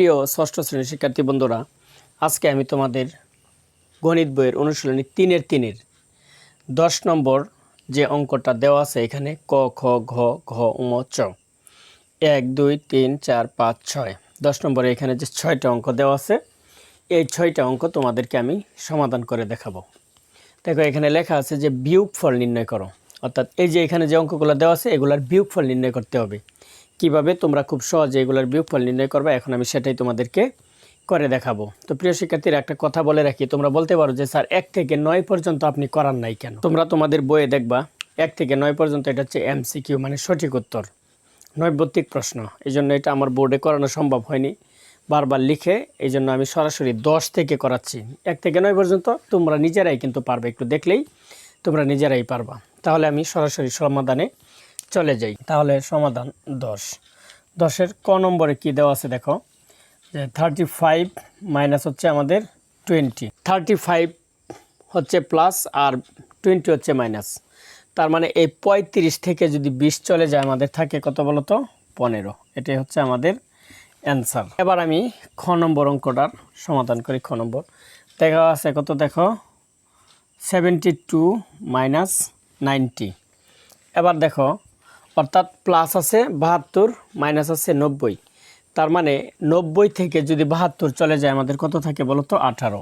প্রিয় ষষ্ঠ শ্রেণির শিক্ষার্থী বন্ধুরা, আজকে আমি তোমাদের গণিত বইয়ের অনুশীলনী তিনের তিনের দশ নম্বর যে অঙ্কটা দেওয়া আছে এখানে ক, খ, ঘ ঘ উম চ। এক, দুই, তিন, চার, পাঁচ, ছয়। দশ নম্বরে এখানে যে ছয়টা অঙ্ক দেওয়া আছে, এই ছয়টা অঙ্ক তোমাদেরকে আমি সমাধান করে দেখাবো। দেখো, এখানে লেখা আছে যে বিয়োগ ফল নির্ণয় করো। অর্থাৎ এই যে এখানে যে অঙ্কগুলো দেওয়া আছে, এগুলার বিয়োগ ফল নির্ণয় করতে হবে। কীভাবে তোমরা খুব সহজে এগুলোর বিয়োগফল নির্ণয় করবে, এখন আমি সেটাই তোমাদেরকে করে দেখাবো। তো প্রিয় শিক্ষার্থীরা, একটা কথা বলে রাখি, তোমরা বলতে পারো যে, স্যার, এক থেকে নয় পর্যন্ত আপনি করার নাই কেন? তোমরা তোমাদের বইয়ে দেখবা, এক থেকে নয় পর্যন্ত এটা হচ্ছে এমসিকিউ মানে সঠিক উত্তর। নৈবত্তিক প্রশ্ন এই জন্য এটা আমার বোর্ডে করানো সম্ভব হয়নি। বারবার লিখে এই জন্য আমি সরাসরি দশ থেকে করাচ্ছি। এক থেকে নয় পর্যন্ত তোমরা নিজেরাই কিন্তু পারবে, একটু দেখলেই তোমরা নিজেরাই পারবা। তাহলে আমি সরাসরি সমাধানে চলে যাই। তাহলে সমাধান দশ। দশের ক নম্বরে কি দেওয়া আছে দেখো? যে থার্টি ফাইভ মাইনাস হচ্ছে আমাদের টোয়েন্টি থার্টি ফাইভ হচ্ছে প্লাস আর টোয়েন্টি হচ্ছে মাইনাস তার মানে এই পঁয়ত্রিশ থেকে যদি বিশ চলে যায়, আমাদের থাকে কত বলো তো? পনেরো। এটাই হচ্ছে আমাদের অ্যান্সার এবার আমি খ নম্বর অঙ্কটার সমাধান করি, খ নম্বর। দেখা আছে কত দেখো? সেভেন্টি টু মাইনাস নাইনটি এবার দেখো অর্থাৎ প্লাস আছে বাহাত্তর মাইনাস আছে নব্বই। তার মানে নব্বই থেকে যদি বাহাত্তর চলে যায়, আমাদের কত থাকে বলো তো আঠারো।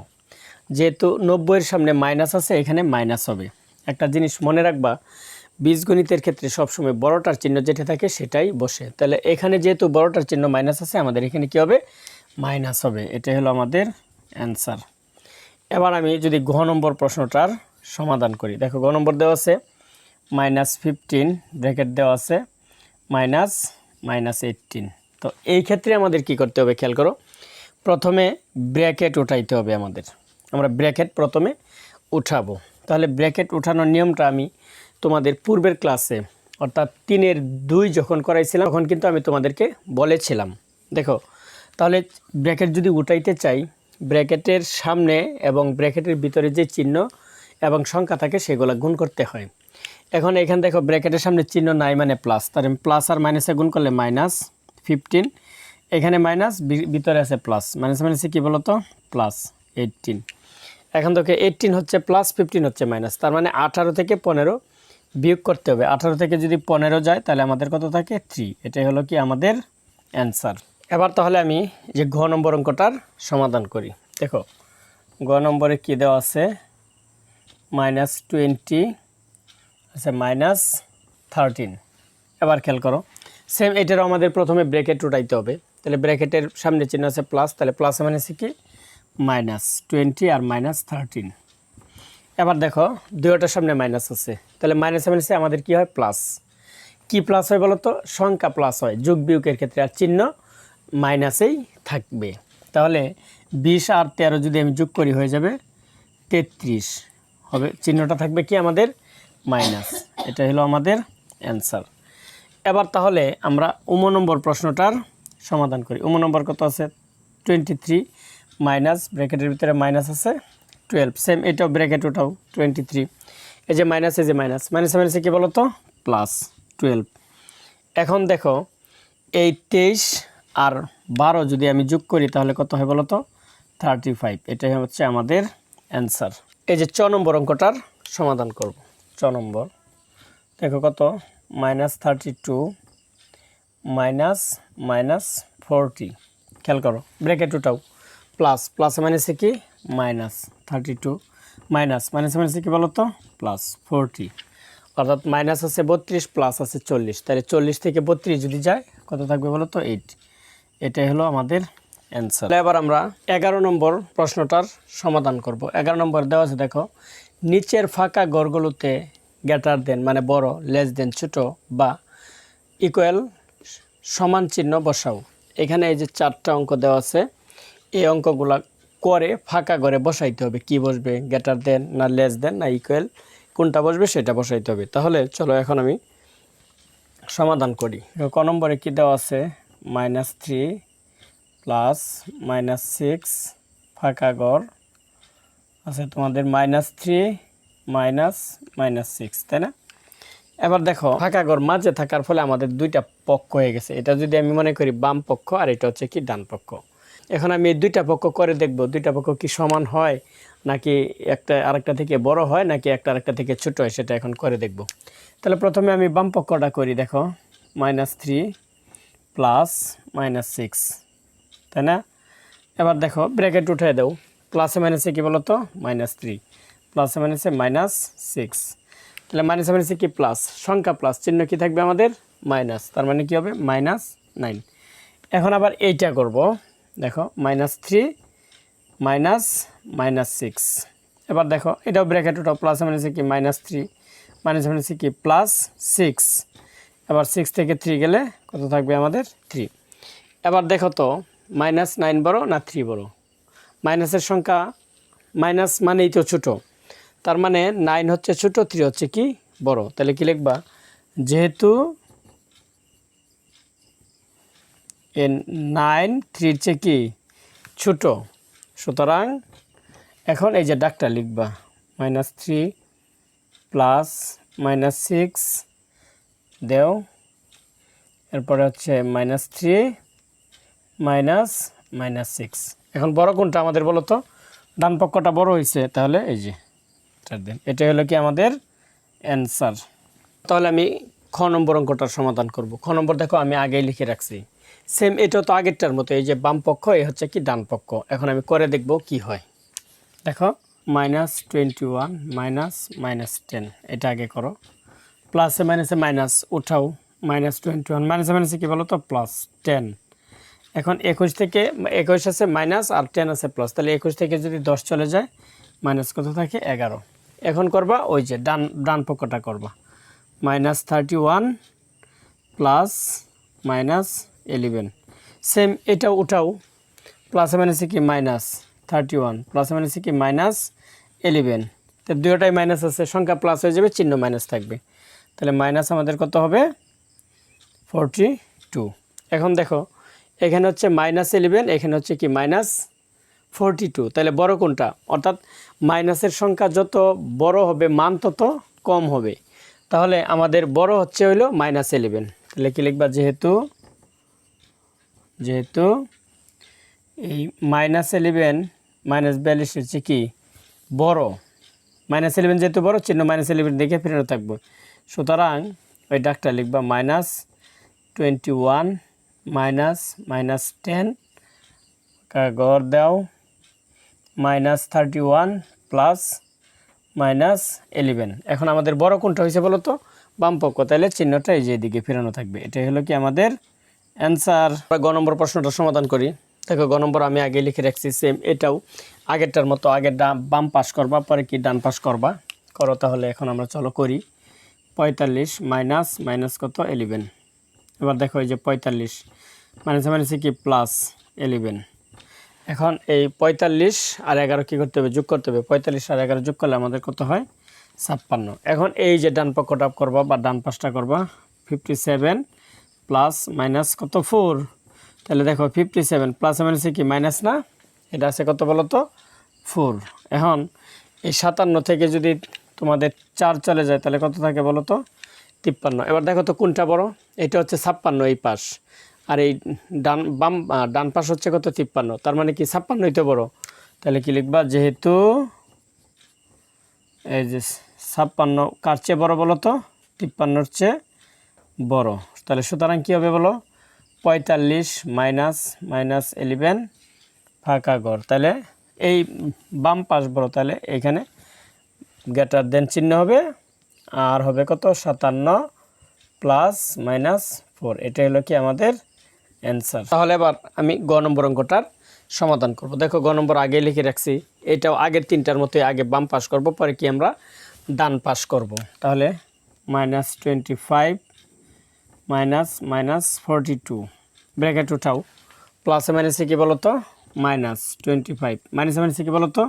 যেহেতু নব্বইয়ের সামনে মাইনাস আছে, এখানে মাইনাস হবে। একটা জিনিস মনে রাখবা, বীজগণিতের ক্ষেত্রে সবসময় বড়টার চিহ্ন যেটা থাকে সেটাই বসে। তাহলে এখানে যেহেতু বড়টার চিহ্ন মাইনাস আছে, আমাদের এখানে কী হবে? মাইনাস হবে। এটাই হলো আমাদের অ্যান্সার এবার আমি যদি ঘ নম্বর প্রশ্নটার সমাধান করি। দেখো, ঘ নম্বর দেওয়া আছে মাইনাস ফিফটিন ব্র্যাকেট দেওয়া আছে মাইনাস মাইনাস এইটিন তো এই ক্ষেত্রে আমাদের কি করতে হবে খেয়াল করো? প্রথমে ব্র্যাকেট উঠাইতে হবে আমাদের। আমরা ব্র্যাকেট প্রথমে উঠাবো। তাহলে ব্র্যাকেট উঠানোর নিয়মটা আমি তোমাদের পূর্বের ক্লাসে অর্থাৎ তিনের দুই যখন করাইছিলাম, তখন কিন্তু আমি তোমাদেরকে বলেছিলাম। দেখো, তাহলে ব্র্যাকেট যদি উঠাইতে চাই ব্র্যাকেটের সামনে এবং ব্র্যাকেটের ভিতরে যে চিহ্ন এবং সংখ্যা থাকে, সেগুলো গুণ করতে হয়। এখন এখানে দেখো ব্র্যাকেটের সামনে চিহ্ন নাই মানে প্লাস তার প্লাস আর মাইনাসে গুণ করলে মাইনাস ফিফটিন এখানে মাইনাস ভিতরে আছে প্লাস মাইনাস মাইনাসে কী বলতো? প্লাস এইটিন এখন তোকে এইটিন হচ্ছে প্লাস ফিফটিন হচ্ছে মাইনাস তার মানে আঠারো থেকে পনেরো বিয়োগ করতে হবে। আঠারো থেকে যদি পনেরো যায়, তাহলে আমাদের কত থাকে? থ্রি এটাই হলো কি আমাদের অ্যান্সার এবার তাহলে আমি যে ঘ নম্বর অঙ্কটার সমাধান করি। দেখো, ঘ নম্বরে কী দেওয়া আছে? মাইনাস টোয়েন্টি আচ্ছা মাইনাস থার্টিন এবার খেয়াল করো সেম এটারও আমাদের প্রথমে ব্র্যাকেট উঠাইতে হবে। তাহলে ব্র্যাকেটের সামনে চিহ্ন আছে প্লাস তাহলে প্লাস মানে কি? মাইনাস টোয়েন্টি আর মাইনাস থার্টিন এবার দেখো, দুইটার সামনে মাইনাস আছে। তাহলে মাইনাস মাইনাসে আমাদের কি হয়? প্লাস কি প্লাস হয় বলো তো? সংখ্যা প্লাস হয়, যোগ বিয়োগের ক্ষেত্রে আর চিহ্ন মাইনাসেই থাকবে। তাহলে বিশ আর তেরো যদি আমি যোগ করি হয়ে যাবে তেত্রিশ। হবে, চিহ্নটা থাকবে কি আমাদের মাইনাস। এটা হলো আমাদের অ্যান্সার। এবার তাহলে আমরা উম নম্বর প্রশ্নটার সমাধান করি। উম নম্বর কত আছে? টোয়েন্টি থ্রি মাইনাস, ব্র্যাকেটের ভিতরে মাইনাস আছে টুয়েলভ সেম এটাও ব্র্যাকেট, ওটাও টোয়েন্টি থ্রি এই যে মাইনাস, এই যে মাইনাস। মাইনাস মাইনাসে কী বলো তো প্লাস টুয়েলভ এখন দেখো, এই তেইশ আর বারো যদি আমি যোগ করি, তাহলে কত হয় বলো তো থার্টি ফাইভ এটাই হচ্ছে আমাদের অ্যান্সার। এই যে চ নম্বর অঙ্কটার সমাধান করব। চ নম্বর। দেখো কত? Minus thirty two, minus minus forty. খেয়াল করো, ব্র্যাকেট উঠাও। প্লাস প্লাস মাইনাসে কি? Minus thirty two, minus. Minus মাইনাসে কি বলো তো? Plus forty. অর্থাৎ মাইনাস আছে বত্রিশ, প্লাস আছে চল্লিশ। তাহলে চল্লিশ থেকে বত্রিশ যদি যায়, কত থাকবে বলো তো? এইট। এটাই হলো আমাদের অ্যান্সার এবার আমরা এগারো নম্বর প্রশ্নটার সমাধান করব। এগারো নম্বর দেওয়া আছে, দেখো। নিচের ফাঁকা গড়গুলোতে গ্যাটার দেন মানে বড়, লেস দেন, ছোট বা ইকুয়াল সমান চিহ্ন বসাও। এখানে এই যে চারটা অঙ্ক দেওয়া আছে, এই অঙ্কগুলা করে ফাঁকা করে বসাইতে হবে। কি বসবে? গ্যাটার দেন না লেস দেন না ইকুয়াল কোনটা বসবে সেটা বসাইতে হবে। তাহলে চলো এখন আমি সমাধান করি। ক নম্বরে কী দেওয়া আছে? Minus three plus minus six, ফাঁকা গড় আছে তোমাদের minus three minus minus six তাই না? এবার দেখো, ফাঁকা ঘর মাঝে থাকার ফলে আমাদের দুইটা পক্ষ হয়ে গেছে। এটা যদি আমি মনে করি বাম পক্ষ আর এটা হচ্ছে কি ডান পক্ষ। এখন আমি দুইটা পক্ষ করে দেখব, দুইটা পক্ষ কি সমান হয় নাকি একটা আরেকটা থেকে বড় হয় নাকি একটা আরেকটা থেকে ছোট হয় সেটা এখন করে দেখব। তাহলে প্রথমে আমি বাম পক্ষটা করি, দেখো minus three plus minus six তাই না? এবার দেখো ব্র্যাকেট উঠে দাও। প্লাসে মাইনাসে কী বলো তো মাইনাস থ্রি প্লাসে মাইনাসে মাইনাস সিক্স তাহলে মাইনাসে মাইনাসে কি প্লাস সংখ্যা প্লাস চিহ্ন কি থাকবে আমাদের? মাইনাস তার মানে কি হবে? মাইনাস নাইন এখন আবার এইটা করব। দেখো minus three minus minus six এবার দেখো, এটাও ব্র্যাকেট ওটাও প্লাস মাইনাসে কি মাইনাস থ্রি মাইনাস মাইনাসে কি প্লাস সিক্স এবার সিক্স থেকে থ্রি গেলে কত থাকবে আমাদের? থ্রি এবার দেখো তো মাইনাস নাইন বড় না থ্রি বড়? মাইনাসের সংখ্যা, মাইনাস মানেই তো ছোটো। তার মানে নাইন হচ্ছে ছোট, থ্রি হচ্ছে কি বড়। তাহলে কি লিখবা? যেহেতু এ নাইন, থ্রির চেয়ে কি ছোট। সুতরাং এখন এই যে ডাকটা লিখবা। Minus three plus minus six দেও। এরপরে হচ্ছে minus three minus minus six. এখন বড় কোনটা আমাদের বলো তো? ডান পক্ষটা বড় হয়েছে তাহলে এই যে এটার দিন। এটা হলো কি আমাদের অ্যান্সার তাহলে আমি খ নম্বর অঙ্কটার সমাধান করব। খ নম্বর দেখো আমি আগেই লিখে রাখছি। সেম এটা তো আগেরটার মতো এই যে বাম পক্ষ এই হচ্ছে কি ডান পক্ষ। এখন আমি করে দেখব কি হয়। দেখো minus twenty one minus minus ten এটা আগে করো। প্লাসে মাইনাসে মাইনাস উঠাও। মাইনাস টোয়েন্টি ওয়ান মাইনাসে মাইনাসে কী বলো তো? প্লাস টেন এখন একুশ থেকে, একুশ আছে মাইনাস আর টেন আছে প্লাস তাহলে একুশ থেকে যদি দশ চলে যায়, মাইনাস কত থাকে? এগারো। এখন করবা ওই যে ডান ডান পক্ষটা করবা। Minus thirty one plus minus eleven same এটাও উঠাও। প্লাসে মাইনাসে কি মাইনাস থার্টি ওয়ান প্লাসে মাইনাসে কি মাইনাস এলিভেন তো দুটোটাই মাইনাস আছে, সংখ্যা প্লাস হয়ে যাবে, চিহ্ন মাইনাস থাকবে। তাহলে মাইনাস আমাদের কত হবে? ফোরটি টু এখন দেখো এখানে হচ্ছে মাইনাস এলিভেন এখানে হচ্ছে কি মাইনাস ফোরটি টু তাহলে বড় কোনটা? অর্থাৎ মাইনাসের সংখ্যা যত বড় হবে, মান তত কম হবে। তাহলে আমাদের বড় হচ্ছে হইল মাইনাস ইলেভেন তাহলে কি লিখবা? যেহেতু যেহেতু এই মাইনাস ইলেভেন মাইনাস বিয়াল্লিশ হচ্ছে কি? বড়। মাইনাস ইলেভেন যেহেতু বড়, চিহ্ন মাইনাস ইলেভেন দেখে ফিরে থাকব। সুতরাং ওই ডাকটা লিখবা minus twenty one minus minus ten গড় দাও, minus thirty one plus minus eleven এখন আমাদের বড় কোনটা হয়েছে বলো তো? বাম পক্ষ। তাহলে চিহ্নটা এই যে এদিকে ফেরানো থাকবে। এটাই হলো কি আমাদের অ্যান্সার। গ নম্বর প্রশ্নটা সমাধান করি। দেখো, গ নম্বর আমি আগে লিখে রাখছি, সেম এটাও। আগেরটার মতো ডান বাম পাস করবা, পরে কি ডান পাস করবা? করো তাহলে এখন আমরা চলো করি। পঁয়তাল্লিশ মাইনাস মাইনাস কত? এলিভেন এবার দেখো এই যে পঁয়তাল্লিশ। মাইনাস মাইনাসে কি প্লাস এলিভেন এখন এই পঁয়তাল্লিশ আর এগারো কী করতে হবে? যোগ করতে হবে। পঁয়তাল্লিশ আর এগারো যোগ করলে আমাদের কত হয়? ছাপ্পান্ন। এখন এই যে ডান পক্ষটা করবা বা ডান পাশটা করবা ফিফটি সেভেন প্লাস মাইনাস কত? ফোর তাহলে দেখো ফিফটি সেভেন প্লাস মাইনাসে কি? মাইনাস না? এটা আছে কত বলো তো? ফোর এখন এই সাতান্ন থেকে যদি তোমাদের চার চলে যায়, তাহলে কত থাকে বলো তো? তিপ্পান্ন। এবার দেখো তো কোনটা বড়? এটা হচ্ছে ছাপ্পান্ন এই পাশ। আর এই ডান, বাম ডান পাশ হচ্ছে কত? তিপ্পান্ন। তার মানে কি? ছাপ্পান্নই তো বড়। তাহলে কি লিখবা? যেহেতু এই যে ছাপ্পান্ন, কার চেয়ে বড় বলো তো? তিপ্পান্নর চেয়ে বড়। তাহলে সুতরাং কী হবে বলো? পঁয়তাল্লিশ মাইনাস মাইনাস এলিভেন ফাঁকা ঘর। তাহলে এই বাম পাশ বড় তাহলে এখানে গ্রেটার দেন চিহ্ন হবে। আর হবে কত? সাতান্ন প্লাস মাইনাস ফোর। এটা হলো কি আমাদের অ্যান্সার তাহলে এবার আমি গ নম্বর অঙ্কটার সমাধান করব। দেখো গ নম্বর আগে লিখে রাখছি, এটাও আগের তিনটার মতোই আগে বাম পাস করব, পরে কি আমরা ডান পাস করব। তাহলে minus twenty five minus minus forty two bracket উঠাও প্লাসে মাইনাসে কী বলো তো মাইনাস টোয়েন্টি ফাইভ মাইনাসে মাইনাসে কী বলো তো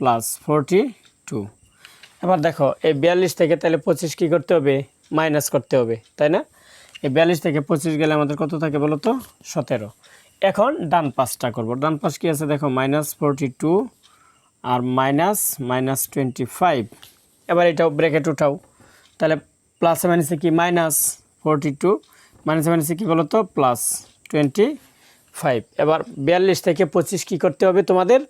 প্লাস ফোরটি টু এবার দেখো, এই বিয়াল্লিশ থেকে তাহলে পঁচিশ কী করতে হবে? মাইনাস করতে হবে, তাই না? এই বিয়াল্লিশ থেকে পঁচিশ গেলে আমাদের কত থাকে বলো তো? সতেরো। এখন ডান পাশটা করব। ডান পাশ কী আছে? দেখো মাইনাস ফোরটি টু আর মাইনাস মাইনাস টোয়েন্টি ফাইভ এবার এটাও ব্র্যাকেট উঠাও। তাহলে প্লাসে মাইনাসে কি? মাইনাস ফোরটি টু মাইনাসে মাইনাসে কী বলো তো? প্লাস টোয়েন্টি ফাইভ এবার বিয়াল্লিশ থেকে পঁচিশ কী করতে হবে তোমাদের?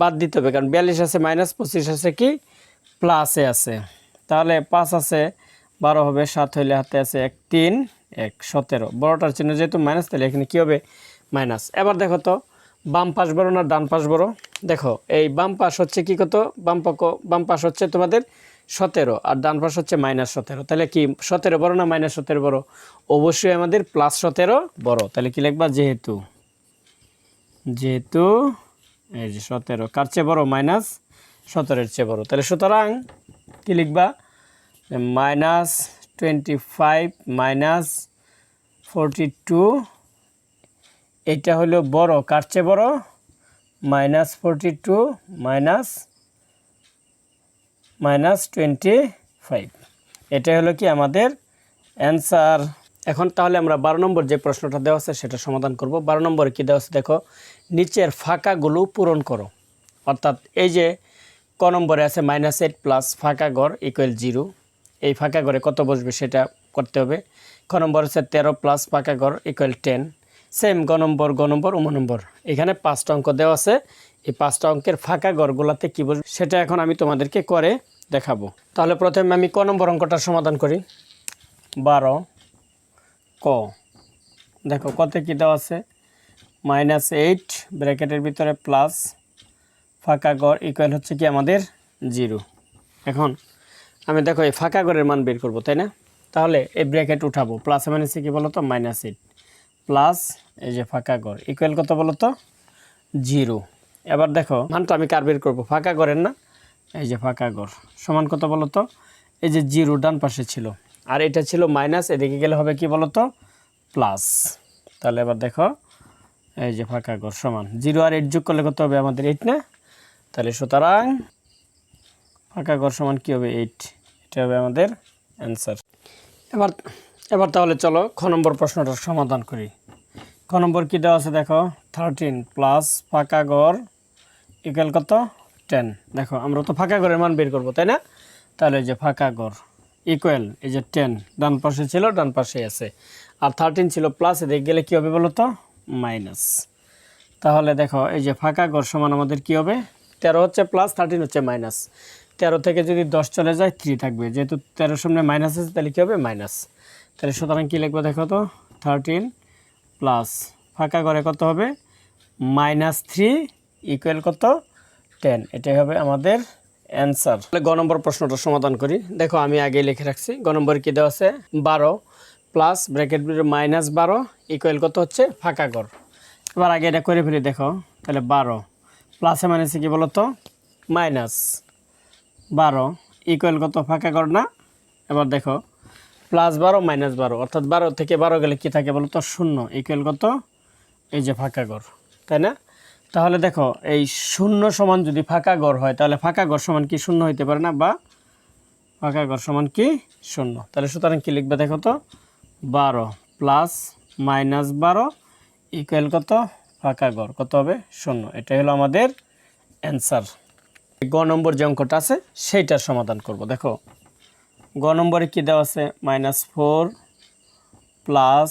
বাদ দিতে হবে। কারণ বিয়াল্লিশ আছে মাইনাস পঁচিশ আছে কি? প্লাসে আছে। তাহলে পাঁচ আছে। বারো হবে, সাত হইলে হাতে আছে এক তিন, এক সতেরো। বড়টার চিহ্ন যেহেতু মাইনাস তাহলে এখানে কী হবে? মাইনাস এবার দেখো তো, বাম পাশ বড় না ডান পাশ বড়? দেখো, এই বাম পাশ হচ্ছে কি কত? বাম পক্ষ, বাম পাশ হচ্ছে তোমাদের সতেরো, আর ডান পাশ হচ্ছে মাইনাস সতেরো। তাহলে কি সতেরো বড় না মাইনাস সতেরো বড়? অবশ্যই আমাদের প্লাস সতেরো বড়। তাহলে কি লিখবা? যেহেতু যেহেতু, এই যে সতেরো। কার চেয়ে বড়? মাইনাস সতেরোর চেয়ে বড়। তাহলে সুতরাং কি লিখবা? Minus twenty five, minus forty two, এটা হলো বড়। কার চেয়ে বড়? Minus forty two, minus minus twenty five. এটা হলো কি আমাদের অ্যান্সার। এখন তাহলে আমরা বারো নম্বর যে প্রশ্নটা দেওয়া আছে সেটা সমাধান করব। বারো নম্বরে কী দেওয়া আছে? দেখো, নিচের ফাঁকাগুলো পূরণ করো। অর্থাৎ এই যে ক নম্বরে আছে মাইনাস এইট প্লাস ফাঁকা গড় ইকুয়াল জিরো এই ফাঁকা গড়ে কত বসবে সেটা করতে হবে। ক নম্বর হচ্ছে তেরো প্লাস ফাঁকা গড় ইকুয়াল টেন সেম গ নম্বর গ নম্বর, উম নম্বর। এখানে পাঁচটা অঙ্ক দেওয়া আছে। এই পাঁচটা অঙ্কের ফাঁকা গড়গুলাতে কী বসবে সেটা এখন আমি তোমাদেরকে করে দেখাবো। তাহলে প্রথমে আমি ক নম্বর অঙ্কটা সমাধান করি। বারো, ক। দেখো কতে কী দেওয়া আছে? মাইনাস এইট ব্র্যাকেটের ভিতরে প্লাস ফাঁকা গড় ইকুয়াল হচ্ছে কি আমাদের জিরো এখন আমি দেখো এই ফাঁকা ঘরের মান বের করব, তাই না? তাহলে এই ব্র্যাকেট উঠাবো প্লাস মাইনাসে কি বলো তো মাইনাস এইট প্লাস এই যে ফাঁকা ঘর ইকুয়াল কত বলো তো জিরো এবার দেখো মানটা আমি কার বের করব? ফাঁকা ঘরের না? এই যে ফাঁকা ঘর, সমান কত তো এই যে জিরো ডান পাশে ছিল। আর এটা ছিল মাইনাস এদিকে গেলে হবে কি বলো তো প্লাস তাহলে এবার দেখো, এই যে ফাঁকা ঘর, সমান। জিরো আর এইট যোগ করলে কত হবে? আমাদের এইট না? তাহলে সুতরাং ফাঁকা ঘর সমান কী হবে? এইট এটা হবে আমাদের অ্যান্সার এবার এবার তাহলে চলো খ নম্বর প্রশ্নটার সমাধান করি। খ নম্বর কী দেওয়া আছে দেখো? থার্টিন প্লাস ফাঁকা গড় ইকুয়াল কত? টেন দেখো, আমরা তো ফাঁকা গড়ের মান বের করব, তাই না? তাহলে যে ফাঁকা গড় ইকুয়াল এই যে টেন ডান পাশে ছিল, ডান পাশে আছে। আর থার্টিন ছিল প্লাস এদিকে গেলে কী হবে বলো তো মাইনাস তাহলে দেখো, এই যে ফাঁকা গড় সমান আমাদের কী হবে? তেরো হচ্ছে প্লাস থার্টিন হচ্ছে মাইনাস তেরো থেকে যদি দশ চলে যায় থ্রি থাকবে। যেহেতু তেরোর সামনে মাইনাস আছে, তাহলে কী হবে? মাইনাস তাহলে সুতরাং কী লিখব দেখো তো? থার্টিন প্লাস ফাঁকা গড়ে কত হবে? মাইনাস থ্রি ইকুয়াল কত? টেন এটাই হবে আমাদের অ্যান্সার তাহলে গ নম্বর প্রশ্নটা সমাধান করি। দেখো, আমি আগে লিখে রাখছি। গ নম্বর কী দেওয়া আছে? বারো প্লাস ব্র্যাকেট মাইনাস বারো ইকুয়াল কত হচ্ছে? ফাঁকা গড় এবার আগে এটা করে ফেলি, দেখো। তাহলে বারো। প্লাসে মাইনাসে কি বলতো? মাইনাস বারো ইকুয়াল কত? ফাঁকা কর না। এবার দেখো প্লাস বারো মাইনাস বারো। অর্থাৎ বারো থেকে বারো গেলে কি থাকে বলতো শূন্য। ইকুয়াল কত? এই যে ফাঁকা গড়, তাই না? তাহলে দেখো, এই শূন্য সমান যদি ফাঁকা গড় হয়, তাহলে ফাঁকা গড় সমান কি শূন্য হইতে পারে না? বা ফাঁকা গড় সমান কি? শূন্য। তাহলে সুতরাং কি লিখবে দেখো তো? বারো প্লাস মাইনাস বারো ইকুয়াল কত? ফাঁকা গড়। কত হবে? শূন্য। এটাই হলো আমাদের অ্যান্সার গ নম্বর যে অঙ্কটা আছে সেইটার সমাধান করব। দেখো, গ নম্বরে কী দেওয়া আছে? মাইনাস ফোর প্লাস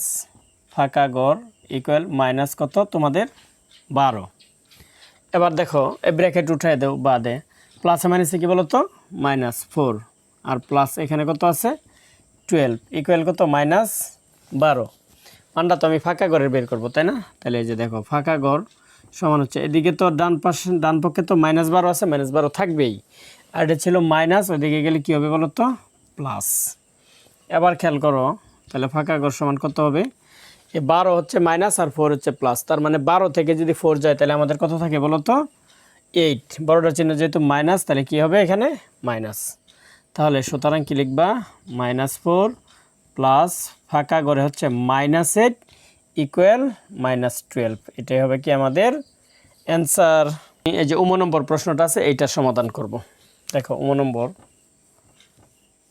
ফাঁকা গড় ইকুয়াল মাইনাস কত? তোমাদের বারো। এবার দেখো, এই ব্র্যাকেট উঠাই দেও বাদে। প্লাসে মাইনাসে কী বলো তো মাইনাস ফোর। আর প্লাস এখানে কত আছে? টুয়েলভ। ইকুয়াল কত? মাইনাস বারো। মানটা তো আমি ফাঁকা ঘরের বের করব, তাই না? তাহলে এই যে দেখো, ফাঁকা ঘর সমান হচ্ছে। এদিকে তো ডান পাশে, ডান পক্ষে তো মাইনাস বারো আছে মাইনাস বারো থাকবেই। আর এটা ছিল মাইনাস ওইদিকে গেলে কী হবে বলো তো প্লাস এবার খেয়াল করো, তাহলে ফাঁকা ঘর সমান কত হবে? এ বারো হচ্ছে মাইনাস আর ফোর হচ্ছে প্লাস তার মানে বারো থেকে যদি ফোর যায়, তাহলে আমাদের কত থাকে বলো তো এইট বড়োটার চিহ্ন যেহেতু মাইনাস তাহলে কী হবে এখানে? মাইনাস তাহলে সুতরাং কী লিখবা? মাইনাস ফোর প্লাস ফাঁকা গড়ে হচ্ছে minus eight equal minus twelve এটাই হবে কি আমাদের অ্যান্সার এই যে উম নম্বর প্রশ্নটা আছে এইটার সমাধান করব। দেখো, উম নম্বর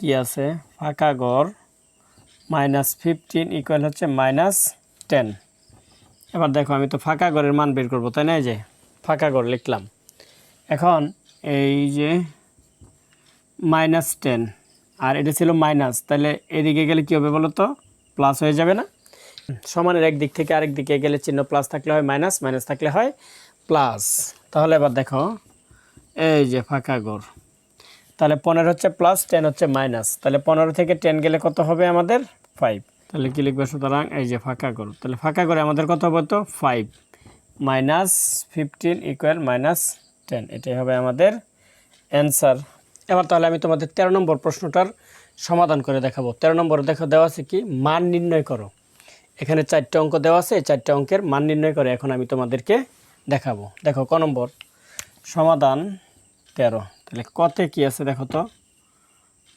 কী আছে? ফাঁকা গড় মাইনাস ফিফটিন ইকুয়াল হচ্ছে মাইনাস টেন এবার দেখো, আমি তো ফাঁকা গড়ের মান বের করব, তাই না এই যে? ফাঁকা গড় লিখলাম। এখন এই যে মাইনাস টেন আর এটা ছিল মাইনাস তাহলে এদিকে গেলে কী হবে বলো তো প্লাস হয়ে যাবে না? সমানের এক দিক থেকে আরেক দিকে গেলে চিহ্ন প্লাস থাকলে হয় মাইনাস মাইনাস থাকলে হয় প্লাস তাহলে এবার দেখো, এই যে ফাঁকা ঘর তাহলে পনেরো হচ্ছে প্লাস টেন হচ্ছে মাইনাস তাহলে পনেরো থেকে টেন গেলে কত হবে আমাদের? ফাইভ তাহলে কি লিখবে সুতরাং? এই যে ফাঁকা ঘর তাহলে ফাঁকা করে আমাদের কত হবে তো? Five minus fifteen equal minus ten এটাই হবে আমাদের অ্যান্সার এবার তাহলে আমি তোমাদের তেরো নম্বর প্রশ্নটার সমাধান করে দেখাবো। তেরো নম্বর দেখো দেওয়া আছে কি? মান নির্ণয় করো। এখানে চারটে অঙ্ক দেওয়া আছে চারটে অঙ্কের মান নির্ণয় করে এখন আমি তোমাদেরকে দেখাবো। দেখো, ক নম্বর? সমাধান তেরো। তাহলে কতে কি আছে দেখো তো?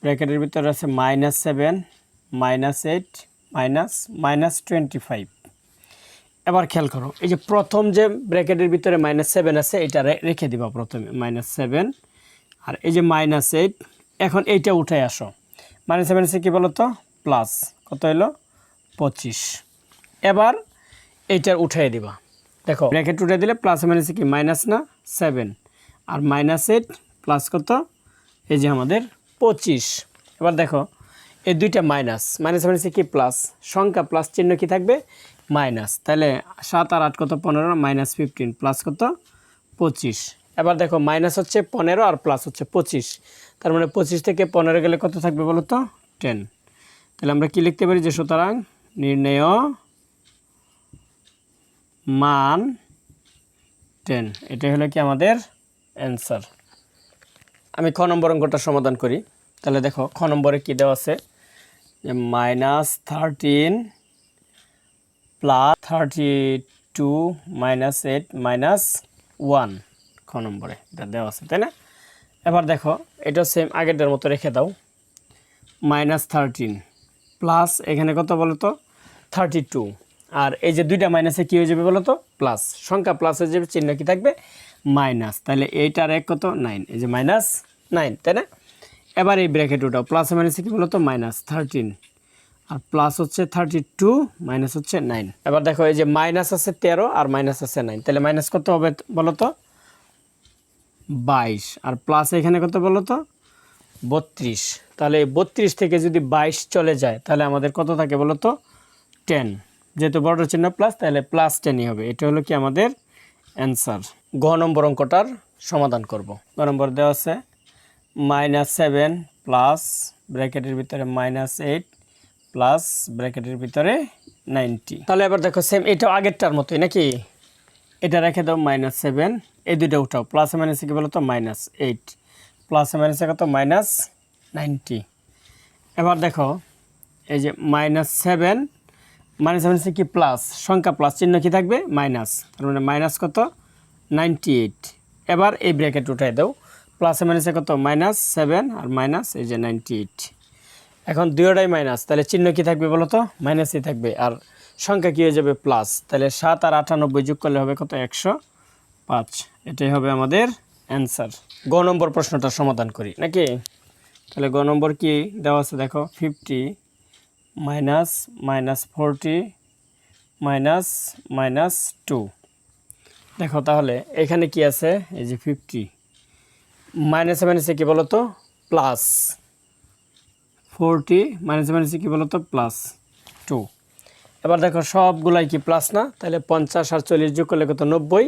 ব্র্যাকেটের ভিতরে আছে minus seven, minus eight, minus minus twenty five এবার খেয়াল করো, এই যে প্রথম যে ব্র্যাকেটের ভিতরে মাইনাস সেভেন আছে, এটা রেখে দিবা প্রথমে, মাইনাস সেভেন। আর এই যে মাইনাস এইট, এখন এইটা উঠে আসো। মাইনাস সেভেন আছে কী বলো তো প্লাস। কত হলো পঁচিশ। এবার এইটার উঠাই দিবা। দেখো, ব্র্যাকেট উঠে দিলে প্লাস মাইনাসে কি? মাইনাস না? সেভেন আর মাইনাস এইট প্লাস কত? এই যে আমাদের পঁচিশ। এবার দেখো, এই দুইটা মাইনাস মাইনাস মাইনাসে কি? প্লাস সংখ্যা প্লাস চিহ্ন কি থাকবে? মাইনাস তাহলে সাত আর আট কত? পনেরো মাইনাস ফিফটিন প্লাস কত? পঁচিশ। এবার দেখো মাইনাস হচ্ছে পনেরো আর প্লাস হচ্ছে পঁচিশ। তার মানে পঁচিশ থেকে পনেরো গেলে কত থাকবে বলো তো? টেন তাহলে আমরা কি লিখতে পারি যে সুতরাং নির্ণেয় মান টেন এটাই হলো কি আমাদের অ্যান্সার আমি খ নম্বর অঙ্কটা সমাধান করি। তাহলে দেখো, খ নম্বরে কী দেওয়া আছে? যে minus thirteen plus thirty two minus eight minus one খ নম্বরে এটা দেওয়া আছে, তাই না? এবার দেখো, এটা সেম আগেরটার মতো রেখে দাও। মাইনাস থার্টিন প্লাস এখানে কত বলো তো থার্টি টু আর এই যে দুইটা মাইনাসে কী হয়ে যাবে বলো তো? প্লাস। সংখ্যা প্লাস হয়ে যাবে, চিহ্ন কি থাকবে? মাইনাস। তাহলে এইটার এক কত? নাইন। এই যে মাইনাস নাইন, তাই না? এবার এই ব্র্যাকেট ওটাও। প্লাস মাইনাসে কী বলো তো? Minus thirteen. আর প্লাস হচ্ছে থার্টি টু, মাইনাস হচ্ছে নাইন। এবার দেখো, এই যে মাইনাস আছে তেরো আর মাইনাস আছে নাইন। তাহলে মাইনাস কত হবে বলো তো? বাইশ। আর প্লাস এখানে কত বলো তো? বত্রিশ। তাহলে বত্রিশ থেকে যদি বাইশ চলে যায়, তাহলে আমাদের কত থাকে বলো তো? টেন। যেহেতু বড় চিহ্ন প্লাস তাহলে প্লাস টেনই হবে। এটা হলো কি আমাদের অ্যান্সার গ নম্বর অঙ্কটার সমাধান করব। গ নম্বর দেওয়া আছে মাইনাস সেভেন প্লাস ব্র্যাকেটের ভিতরে মাইনাস এইট প্লাস ব্র্যাকেটের ভিতরে নাইনটি তাহলে এবার দেখো সেম এটাও আগেরটার মতোই নাকি? এটা রেখে দাও মাইনাস সেভেন এই দুইটা উঠাও। প্লাসে মাইনাসে কি বলো তো মাইনাস এইট প্লাসে মাইনাসে কত? মাইনাস নাইনটি এবার দেখো, এই যে মাইনাস সেভেন মাইনাস মাইনাসে কি প্লাস? সংখ্যা প্লাস চিহ্ন কি থাকবে? মাইনাস। তার মানে মাইনাস কত? Ninety eight. এবার এই ব্র্যাকেট উঠাই দাও। প্লাসে মাইনাসে কত? মাইনাস সেভেন আর মাইনাস এই যে নাইনটি এইট। এখন দুয়োটাই মাইনাস, তাহলে চিহ্ন কি থাকবে বলো তো? মাইনাসই থাকবে। আর সংখ্যা কী হয়ে যাবে? প্লাস। তাহলে সাত আর আটানব্বই যোগ করলে হবে কত? একশো পাঁচ। এটাই হবে আমাদের অ্যান্সার। গ নম্বর প্রশ্নটা সমাধান করি, নাকি? তাহলে গ নম্বর কি দেওয়া আছে? দেখো, fifty minus minus forty, minus minus two. দেখো তাহলে, এখানে কি আছে? এই যে ফিফটি। মাইনাসে মাইনাসে কী বলো তো প্লাস। ফোরটি, মাইনাসে মাইনাসে কী বলো তো প্লাস টু। এবার দেখো, সবগুলাই কি প্লাস না? তাহলে পঞ্চাশ আর চল্লিশ যোগ করলে কত? নব্বই।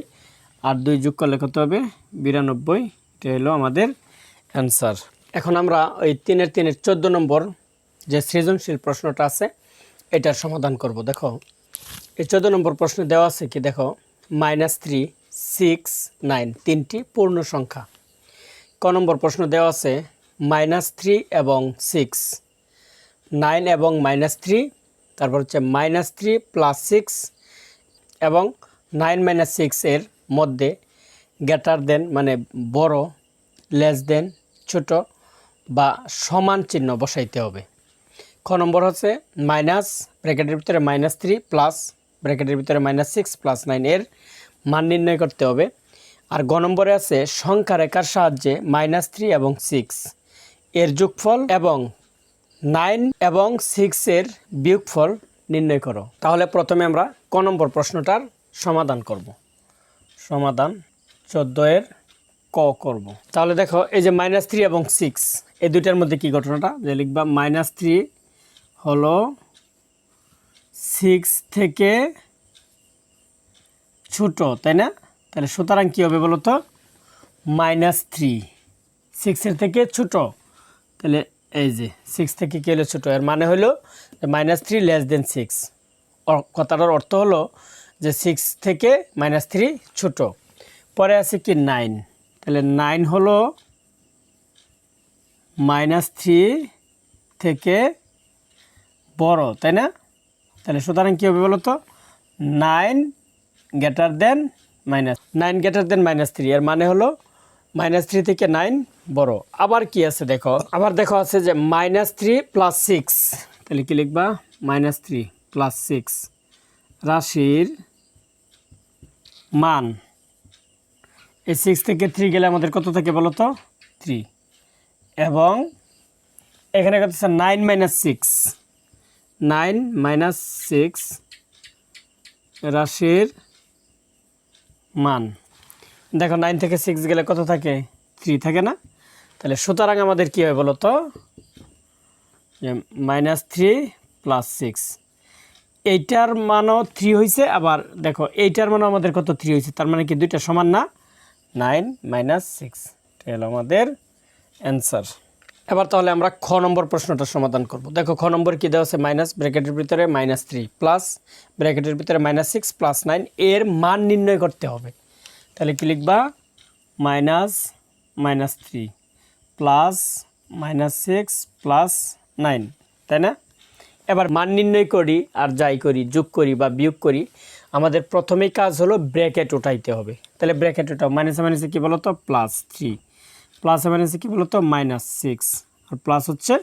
আর দুই যোগ করলে কত হবে? বিরানব্বই। এটা হলো আমাদের অ্যান্সার। এখন আমরা ওই তিনের তিনের চোদ্দ নম্বর যে সৃজনশীল প্রশ্নটা আছে, এটার সমাধান করব। দেখো, এই চোদ্দ নম্বর প্রশ্নে দেওয়া আছে কি? দেখো মাইনাস থ্রি সিক্স নাইন তিনটি পূর্ণ সংখ্যা। ক নম্বর প্রশ্ন দেওয়া আছে মাইনাস থ্রি এবং সিক্স নাইন এবং মাইনাস থ্রি তারপর হচ্ছে মাইনাস থ্রি প্লাস সিক্স এবং নাইন মাইনাস সিক্সের মধ্যে গ্রেটার দেন মানে বড় লেস দেন ছোট বা সমান চিহ্ন বসাইতে হবে। খ নম্বর হচ্ছে মাইনাস ব্র্যাকেটের ভিতরে মাইনাস থ্রি প্লাস ব্র্যাকেটের ভিতরে মাইনাস সিক্স প্লাস নাইন এর মান নির্ণয় করতে হবে। আর গ নম্বরে আছে সংখ্যা রেখার সাহায্যে মাইনাস থ্রি এবং সিক্স এর যোগফল এবং নাইন এবং সিক্সের বিয়োগফল নির্ণয় করো। তাহলে প্রথমে আমরা ক নম্বর প্রশ্নটার সমাধান করব। সমাধান এর ক করব। তাহলে দেখো এই যে মাইনাস থ্রি এবং সিক্স, এই দুইটার মধ্যে কি ঘটনাটা? যে লিখবা মাইনাস থ্রি হলো সিক্স থেকে ছোট, তাই না? তাহলে সুতরাং কী হবে বলো তো? মাইনাস থ্রি সিক্সের থেকে ছোট। তাহলে এই যে সিক্স থেকে কী হলো ছোটো? এর মানে হলো minus three less than six কথাটার অর্থ হলো যে সিক্স থেকে মাইনাস থ্রি ছোটো। পরে আছে কি নাইন তাহলে নাইন হলো মাইনাস থ্রি থেকে বড়, তাই না? তাহলে সুতরাং কী হবে বলো তো nine greater than minus nine greater than minus three এর মানে হলো মাইনাস থ্রি থেকে নাইন বড়। আবার কি আছে দেখো? আবার দেখো আছে যে মাইনাস থ্রি প্লাস সিক্স তাহলে কি লিখবা? মাইনাস থ্রি প্লাস সিক্স রাশির মান। এই সিক্স থেকে থ্রি গেলে আমাদের কত থাকে বলো তো থ্রি এবং এখানে কত nine minus six nine minus six রাশির মান। দেখো নাইন থেকে সিক্স গেলে কত থাকে? থ্রি থাকে না? তাহলে সুতরাং আমাদের কী হয় বলো তো মাইনাস থ্রি প্লাস সিক্স। এইটার মানও থ্রি হয়েছে আবার দেখো এইটার মানও আমাদের কত থ্রি হয়েছে তার মানে কি দুইটা সমান না? Nine minus six. এটা হলো আমাদের অ্যান্সার। এবার তাহলে আমরা খ নম্বর প্রশ্নটা সমাধান করব। দেখো, খ নম্বর কী দেওয়া আছে? মাইনাস, ব্র্যাকেটের ভিতরে মাইনাস থ্রি প্লাস ব্র্যাকেটের ভিতরে মাইনাস সিক্স প্লাস নাইন এর মান নির্ণয় করতে হবে। তাহলে কি লিখবা? Minus minus three plus minus six plus nine তাই না? এবার মান নির্ণয় করি, আর যাই করি, যোগ করি বা বিয়োগ করি, আমাদের প্রথমেই কাজ হলো ব্র্যাকেট উঠাইতে হবে। তাহলে ব্র্যাকেট উঠাও মাইনাসে মাইনাসে কী বলো তো প্লাস থ্রি প্লাসে মাইনাসে কী বলো তো মাইনাস সিক্স। আর প্লাস হচ্ছে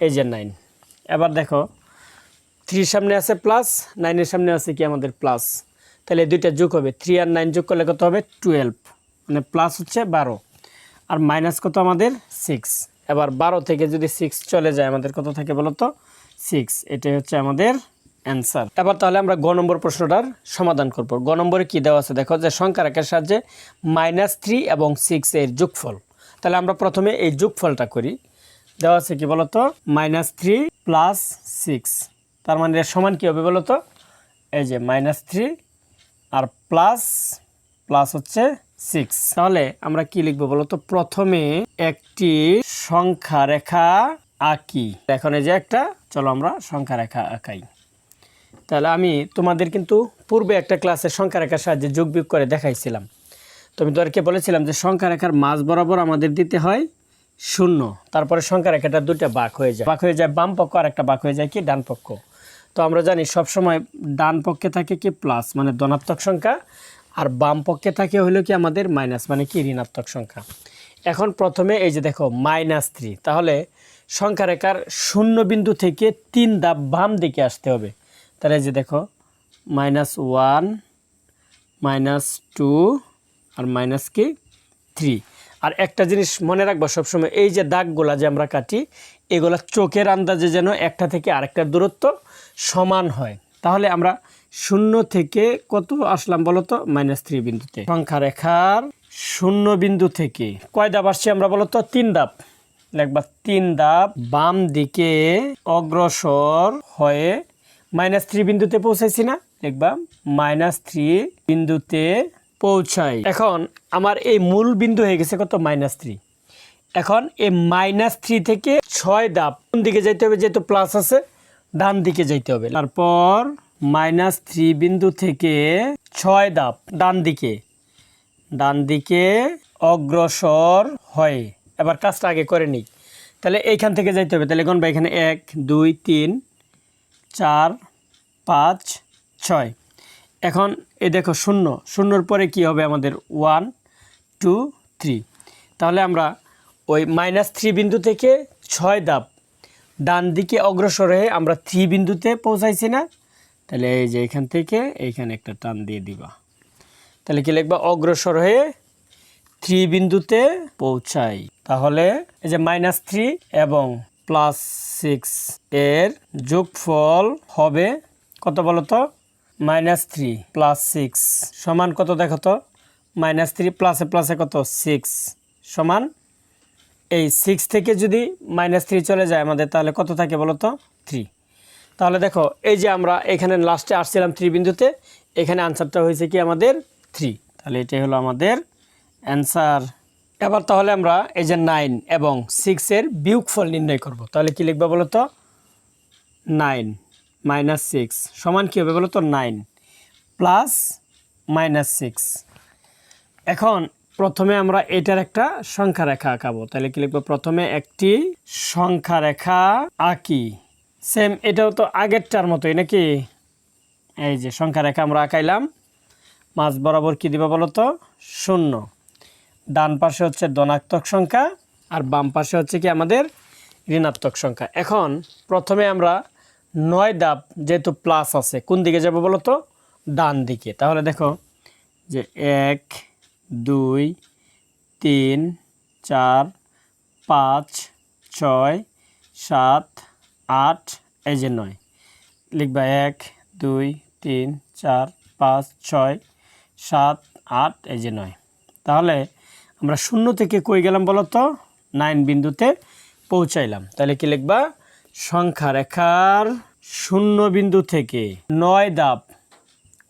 এই যে নাইন। এবার দেখো, থ্রির সামনে আছে প্লাস, নাইনের সামনে আছে কি আমাদের প্লাস? তাহলে দুইটা যোগ হবে। থ্রি আর নাইন যোগ করলে কত হবে? টুয়েলভ। মানে প্লাস হচ্ছে বারো। আর মাইনাস কত আমাদের? সিক্স। এবার বারো থেকে যদি সিক্স চলে যায়, আমাদের কত থাকে বলো তো সিক্স। এটাই হচ্ছে আমাদের অ্যান্সার। এবার তাহলে আমরা গ নম্বর প্রশ্নটার সমাধান করব। গ নম্বরে কী দেওয়া আছে? দেখো যে সংখ্যা রেখার সাহায্যে মাইনাস থ্রি এবং সিক্স এর যোগফল। তাহলে আমরা প্রথমে এই যোগফলটা করি। দেওয়া আছে কি বলতো? Minus three plus six. তার মানে এর সমান কী হবে বলতো? এই যে মাইনাস থ্রি আর প্লাস প্লাস হচ্ছে সিক্স। তাহলে আমরা কি লিখব বলতো? প্রথমে একটি সংখ্যা রেখা আঁকি। এখন এই যে একটা, চলো আমরা সংখ্যা রেখা আঁকাই। তাহলে আমি তোমাদের কিন্তু পূর্বে একটা ক্লাসের সংখ্যা রেখার সাহায্যে যোগ বিয়োগ করে দেখাইছিলাম। তো আমি তোদেরকে বলেছিলাম যে সংখ্যা রেখার মাঝ বরাবর আমাদের দিতে হয় শূন্য। তারপরে সংখ্যা রেখাটা দুইটা বাঁক হয়ে যায়। বাঁক হয়ে যায় বাম পক্ষ আর একটা বাঁক হয়ে যায় কি ডান পক্ষ। তো আমরা জানি সবসময় ডান পক্ষে থাকে কি প্লাস মানে ধনাত্মক সংখ্যা, আর বাম পক্ষে থাকে হলো কি আমাদের মাইনাস মানে কি ঋণাত্মক সংখ্যা। এখন প্রথমে এই যে দেখো, মাইনাস থ্রি, তাহলে সংখ্যা রেখার শূন্য বিন্দু থেকে তিন ধাপ বাম দিকে আসতে হবে। তাহলে এই যে দেখো, মাইনাস ওয়ান, মাইনাস টু আর মাইনাস কি? থ্রি আর একটা জিনিস মনে রাখব সবসময়, এই যে দাগগুলা যে আমরা কাটি, এগুলা চোখের আন্দাজে যেন একটা থেকে আরেকটার দূরত্ব সমান হয়। তাহলে আমরা শূন্য থেকে কত আসলাম বলো তো মাইনাস থ্রি বিন্দুতে। সংখ্যা রেখার শূন্য বিন্দু থেকে কয় ধাপ আসছি আমরা বলো তো তিন ধাপ। লিখবা তিন ধাপ বাম দিকে অগ্রসর হয়ে মাইনাস থ্রি বিন্দুতে পৌঁছাইছি না। লিখবা মাইনাস থ্রি বিন্দুতে পৌঁছাই। এখন আমার এই মূল বিন্দু হয়ে গেছে কত? মাইনাস থ্রি এখন এই মাইনাস থ্রি থেকে ছয় ধাপ কোন দিকে যাইতে হবে? যেহেতু প্লাস আছে, ডান দিকে যাইতে হবে। তারপর মাইনাস থ্রি বিন্দু থেকে ছয় ধাপ ডান দিকে। ডান দিকে অগ্রসর হয়। এবার কাজটা আগে করে নিই। তাহলে এইখান থেকে যাইতে হবে। তাহলে গণবা এখানে এক, দুই, তিন, চার, পাঁচ, ছয়। এখন এ দেখো শূন্য। শূন্যর পরে কি হবে আমাদের? ওয়ান টু থ্রি তাহলে আমরা ওই মাইনাস থ্রি বিন্দু থেকে ছয় ধাপ ডান দিকে অগ্রসর হয়ে আমরা থ্রি বিন্দুতে পৌঁছাইছি না। তাহলে এই যে এখান থেকে এইখানে একটা টান দিয়ে দিবা। তাহলে কি লিখবা? অগ্রসর হয়ে থ্রি বিন্দুতে পৌঁছাই। তাহলে এই যে মাইনাস থ্রি এবং প্লাস সিক্স এর যোগফল হবে কত বলো তো মাইনাস থ্রি প্লাস সিক্স সমান কত দেখো তো? মাইনাস থ্রি প্লাসে প্লাসে কত? সিক্স সমান এই সিক্স থেকে যদি মাইনাস থ্রি চলে যায় আমাদের, তাহলে কত থাকে বলো তো? থ্রি। তাহলে দেখো, এই যে আমরা এখানে লাস্টে আসছিলাম থ্রি বিন্দুতে এখানে আনসারটা হয়েছে কি আমাদের? থ্রি। তাহলে এটাই হলো আমাদের অ্যান্সার এবার তাহলে আমরা এই যে নাইন এবং সিক্সের বিয়োগফল নির্ণয় করব। তাহলে কি লিখবা বলো তো? নাইন মাইনাস সিক্স সমান কী হবে বলো তো নাইন প্লাস মাইনাস সিক্স এখন প্রথমে আমরা এটার একটা সংখ্যা রেখা আঁকাবো। তাহলে কি লিখব? প্রথমে একটি সংখ্যা রেখা আঁকি। সেম এটাও তো আগেরটার মতোই নাকি? এই যে সংখ্যা রেখা আমরা আঁকাইলাম। মাঝ বরাবর কি দিবা বলো তো শূন্য। ডান পাশে হচ্ছে ধনাত্মক সংখ্যা আর বাম পাশে হচ্ছে কি আমাদের ঋণাত্মক সংখ্যা। এখন প্রথমে আমরা নয় দাপ যেহেতু প্লাস আছে, কোন দিকে যাব বলো তো ডান দিকে। তাহলে দেখো যে এক, দুই, তিন, চার, পাঁচ, ছয়, সাত, আট, এই যে নয়। লিখবা এক, দুই, তিন, চার, পাঁচ, ছয়, সাত, আট, এই যে নয়। তাহলে আমরা শূন্য থেকে কই গেলাম বলো তো নাইন বিন্দুতে পৌঁছাইলাম। তাহলে কি লিখবা? সংখ্যা রেখার শূন্য বিন্দু থেকে নয় দাপ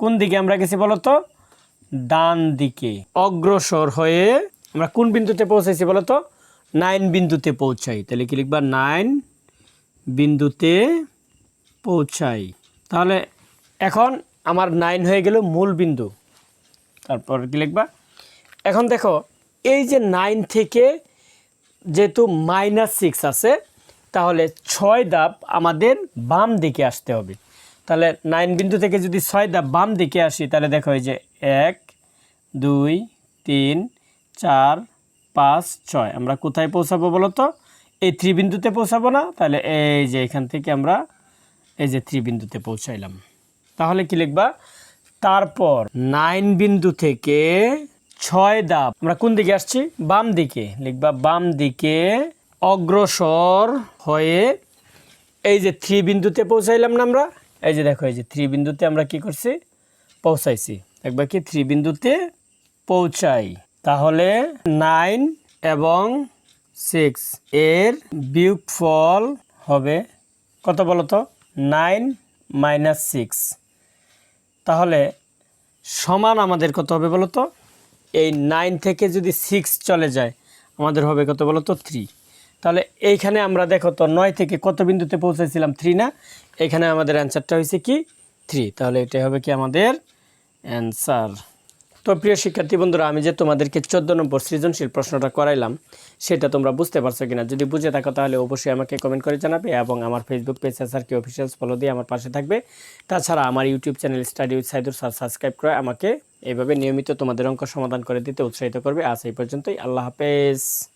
কোন দিকে আমরা গেছি বলতো? ডান দিকে। অগ্রসর হয়ে আমরা কোন বিন্দুতে পৌঁছাইছি বলো তো নাইন বিন্দুতে পৌঁছাই। তাহলে কি লিখবা? নাইন বিন্দুতে পৌঁছাই। তাহলে এখন আমার নাইন হয়ে গেল মূল বিন্দু। তারপর কি লিখবা? এখন দেখো, এই যে নাইন থেকে যেহেতু মাইনাস সিক্স আছে তাহলে ছয় ধাপ আমাদের বাম দিকে আসতে হবে। তাহলে নাইন বিন্দু থেকে যদি ছয় ধাপ বাম দিকে আসি, তাহলে দেখো এই যে এক, দুই, তিন, চার, পাঁচ, ছয়। আমরা কোথায় পৌঁছাবো বলো তো? এই থ্রি বিন্দুতে পৌঁছাবো না, তাহলে এই যে এখান থেকে আমরা এই যে থ্রি বিন্দুতে পৌঁছাইলাম। তাহলে কি লিখবা? তারপর নাইন বিন্দু থেকে ছয় ধাপ আমরা কোন দিকে আসছি? বাম দিকে। লিখবা বাম দিকে অগ্রসর হয়ে এই যে থ্রি বিন্দুতে পৌঁছাইলাম না আমরা, এই যে দেখো, এই যে থ্রি বিন্দুতে আমরা কি করছি? পৌঁছাইছি। একবার কি থ্রি বিন্দুতে পৌঁছাই? তাহলে নাইন এবং সিক্স এর বিয়োগফল হবে কত বলো তো? Nine minus six. তাহলে সমান আমাদের কত হবে বলো তো? এই নাইন থেকে যদি সিক্স চলে যায়, আমাদের হবে কত বলো তো? থ্রি। তাহলে এইখানে আমরা দেখো তো নয় থেকে কত বিন্দুতে পৌঁছেছিলাম থ্রি না? এখানে আমাদের অ্যান্সারটা হয়েছে কি? থ্রি তাহলে এটাই হবে কি আমাদের অ্যান্সার তো প্রিয় শিক্ষার্থী বন্ধুরা, আমি যে তোমাদেরকে চোদ্দ নম্বর সৃজনশীল প্রশ্নটা করাইলাম, সেটা তোমরা বুঝতে পারছ কিনা? যদি বুঝে থাকো তাহলে অবশ্যই আমাকে কমেন্ট করে জানাবে এবং আমার ফেসবুক পেজ কি অফিসিয়ালস ফলো দিয়ে আমার পাশে থাকবে। তাছাড়া আমার YouTube channel study with Saidur sir subscribe করে আমাকে এইভাবে নিয়মিত তোমাদের অঙ্ক সমাধান করে দিতে উৎসাহিত করবে। আজ এই পর্যন্তই। আল্লাহ হাফেজ।